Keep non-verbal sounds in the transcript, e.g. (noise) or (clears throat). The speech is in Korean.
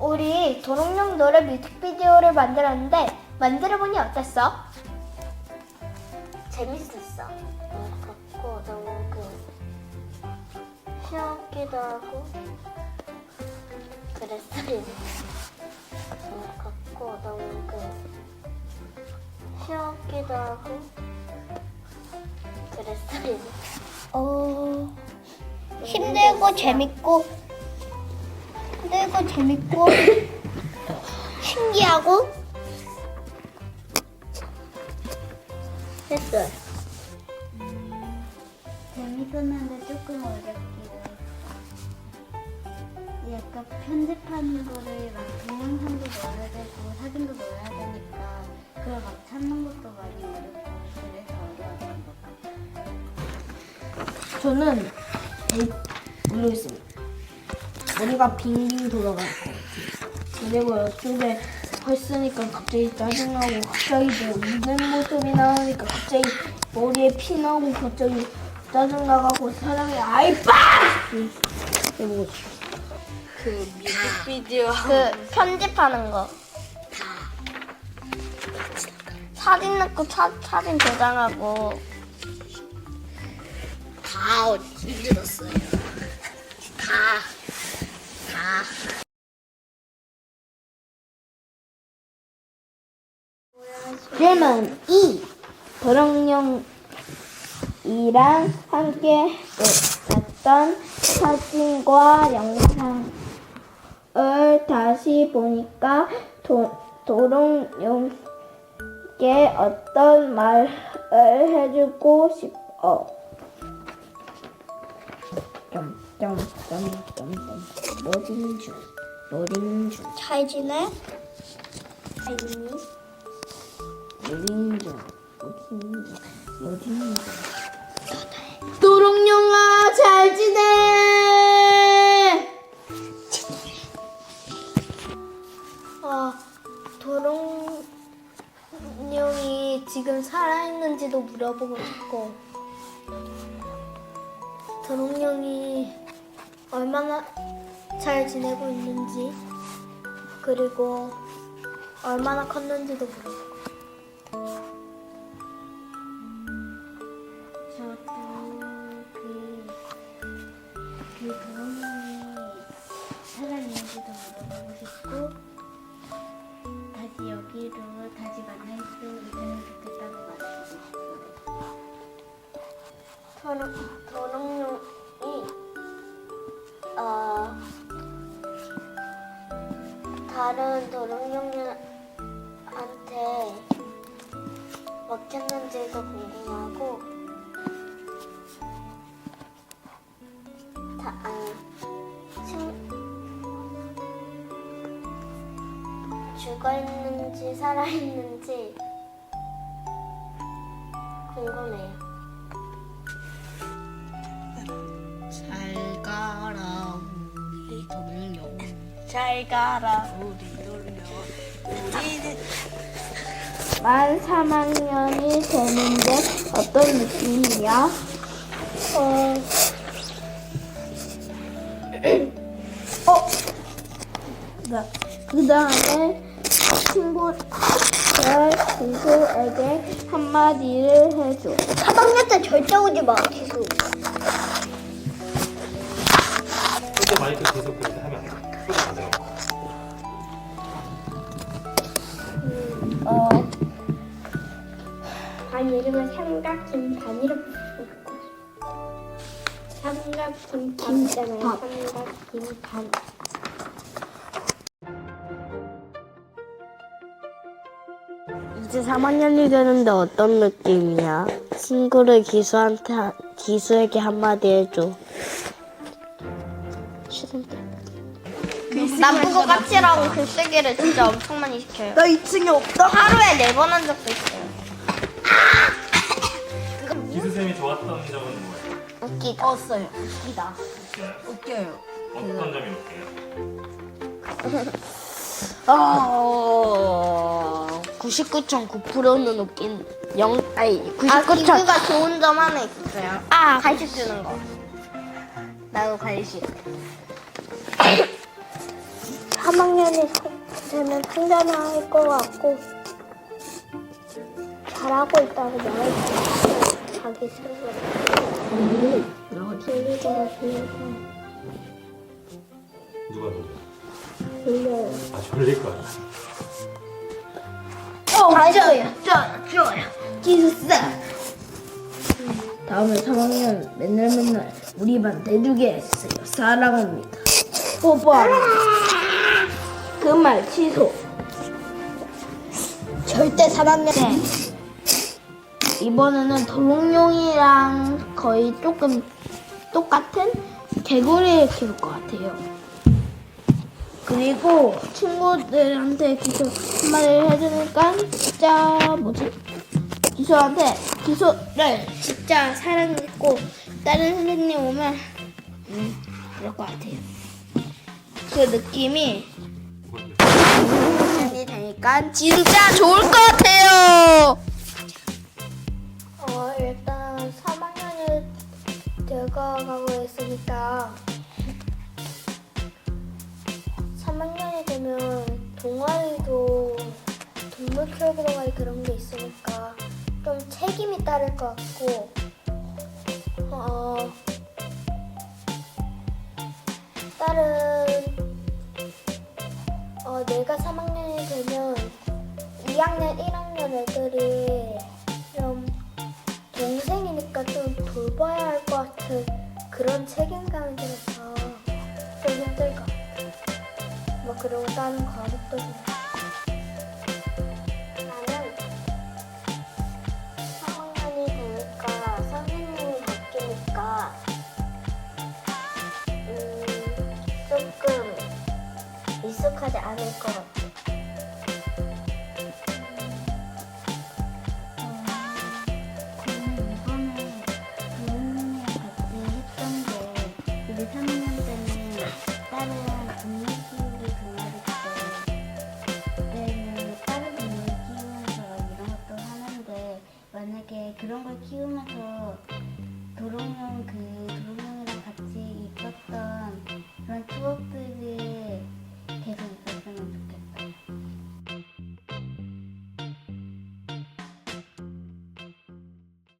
우리 도롱뇽 노래 뮤직비디오를 만들었는데 만들어보니 어땠어? 재밌었어. 어, 같고 너무 그 귀엽기도 하고 그랬어요. 어, 같고 너무 그 귀엽기도 하고 그랬어요. 어, 힘들고 재밌고 힘들고 재밌고 (laughs) 신기하고 했어요. 재밌었는데 조금 어렵기도. 약간 편집하는 거를 막 동영상도 넣어야 되고 사진도 넣어야 되니까 그걸 막 찾는 것도 많이 어렵고 그래서 어려웠던 것 같아. 저는 모르겠습니다. 머리가 빙빙 돌아갈 것 같아요. 그리고 이쪽에 헐쓰니까 갑자기 짜증나고 갑자기 내 웃는 모습이 나오니까 갑자기 머리에 피 나고 갑자기 짜증나가고 사람이 아이 빠! 해보고 싶어. 그 뮤직비디오 그 편집하는 거 사진 넣고 사, 사진 저장하고 다 힘들었어요. 다, 다. 질문 2. 도롱뇽이랑 함께 했던 사진과 영상을 다시 보니까 도, 도롱뇽께 어떤 말을 해주고 싶어. 로딩 중 로딩 중잘 지내? 로딩 중 로딩 중 로딩 중 도롱뇽아 잘 지내? 아, 도롱뇽이 지금 살아있는지도 물어보고 싶고. 도롱뇽이 얼마나 잘 지내고 있는지 그리고 얼마나 컸는지도 물어보고 다른 도롱뇽한테 먹혔는지도 궁금하고 다, 아, 친, 죽어있는지 살아있는지 궁금해요. 잘 가라. 우리 도롱뇽 우리는 만 3학년이 되는데 어떤 느낌이야? 어, (clears throat) 그 다음에 친구 친구에게 한마디를 해줘. 3학년 때 절대 오지 마 기수 근데 마이크 계속 그렇게 하면 안 돼. 어, 반 이름을 삼각김 반이라고 부르고 삼각김 반 있잖아요 삼각김 반 이제 3학년이 되는데 어떤 느낌이야? 친구를 기수한테 한- 기수에게 한마디 해줘. 싫은데 나보고 까치라고 글쓰기를 진짜 엄청 많이 시켜요. 나 2층에 없다. 하루에 네 번 한 적도 있어요. 기수쌤이 좋았던 점은 뭐예요? 웃기다. 없어요. 웃기다. 웃겨요. 어떤 점이 웃겨요? 어... 99.9%는 웃긴 영 아니 아 99. 기수가 좋은 점 하나 있었어요. 아 간식 주는 거. 나도 간식 3학년이 되면 상담할 것 같고 잘하고 있다고 말해주고 싫어요. 졸릴 것 같으니까 누가 놀려? 졸려요. 아 졸릴 거야. 좋아요, 좋아요, 좋아요. 지수스. 다음에 3학년 맨날 맨날 우리 반 대주게 했어요. 사랑합니다. 뽀뽀합니다. 그 말 취소. 절대 3학년. 이번에는 도롱뇽이랑 거의 조금 똑같은 개구리를 키울 것 같아요. 그리고 친구들한테 기소 한마디를 해주니까 진짜 뭐지? 기소한테 기소를 진짜 사랑했고 다른 선생님 오면 음 그럴 것 같아요. 그 느낌이 이 되니까 진짜 좋을 것 같아요. 어, 일단 3학년이 되어가고 있으니까 3학년이 되면 동아리도 동물 키우기 동아리 그런 게 있으니까 좀 책임이 따를 것 같고 돌봐야 할 것 같은 그런 책임감이 들어서 좀 힘들 것 같아. 뭐 그리고 다른 과목도 좀. 나는 3학년이 되니까 선생님이 바뀌니까 음, 조금 익숙하지 않을 것 같아. 저 도롱뇽 그 도롱뇽이랑 같이 있었던 그런 추억들이 계속 있었으면 좋겠어요.